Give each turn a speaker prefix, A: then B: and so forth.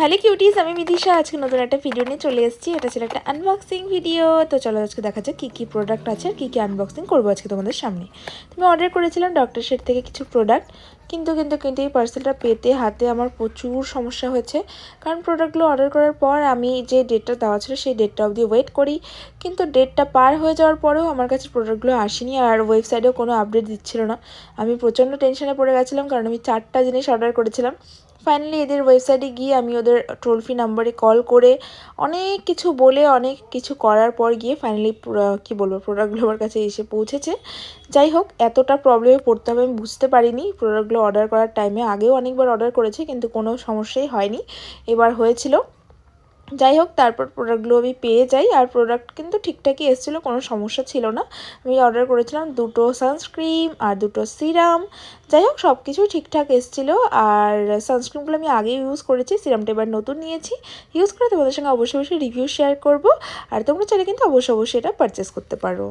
A: Hello cuties, আমি মিদিশা। আজকে নতুন একটা ভিডিও নিয়ে চলে এসেছি। এটা ছিল একটা আনবক্সিং ভিডিও তো চলো আজকে দেখা যাক কী কী প্রোডাক্ট আছে আর কী কী আনবক্সিং করব আজকে তোমাদের সামনে। তুমি অর্ডার করেছিলাম ডক্টর শেট থেকে কিছু প্রোডাক্ট কিন্তু কিন্তু কিন্তু এই পার্সেলটা পেতে হাতে আমার প্রচুর সমস্যা হয়েছে। কারণ প্রোডাক্টগুলো অর্ডার করার পর আমি যে ডেটটা দেওয়া ছিল সেই ডেটটা অবধি ওয়েট করি। কিন্তু ডেটটা পার হয়ে যাওয়ার পরেও আমার কাছে প্রোডাক্টগুলো আসেনি আর ওয়েবসাইটেও কোনো আপডেট দিচ্ছিল না। আমি প্রচণ্ড টেনশনে পড়ে গেছিলাম কারণ আমি চারটা জিনিস অর্ডার করেছিলাম। ফাইনালি এদের ওয়েবসাইটে গিয়ে আমি ওদের টোল ফ্রি নাম্বারে কল করে অনেক কিছু বলে, অনেক কিছু করার পর গিয়ে ফাইনালি কি বলব প্রোডাক্টগুলো আমার কাছে এসে পৌঁছেছে। যাই হোক, এতটা প্রবলেমে পড়তে হবে আমি বুঝতে পারিনি। প্রোডাক্টগুলো অর্ডার করার টাইমে আগেও অনেকবার অর্ডার করেছি, কিন্তু কোনো সমস্যাই হয়নি। এবার হয়েছিল। যাই হোক, তারপর প্রোডাক্টগুলো আমি পেয়ে যাই। আর প্রোডাক্ট কিন্তু ঠিকঠাকই এসেছিল, কোনো সমস্যা ছিল না। আমি অর্ডার করেছিলাম দুটো সানস্ক্রিম আর দুটো সিরাম যাই হোক সব কিছুই ঠিকঠাক এসেছিল। আর সানস্ক্রিমগুলো আমি আগে ইউজ করেছি সিরামটা এবার নতুন নিয়েছি। ইউজ করে তোমাদের সঙ্গে অবশ্যই অবশ্যই রিভিউ শেয়ার করব। আর তোমরা চাইলে কিন্তু অবশ্যই অবশ্যই এটা পারচেস করতে পারো।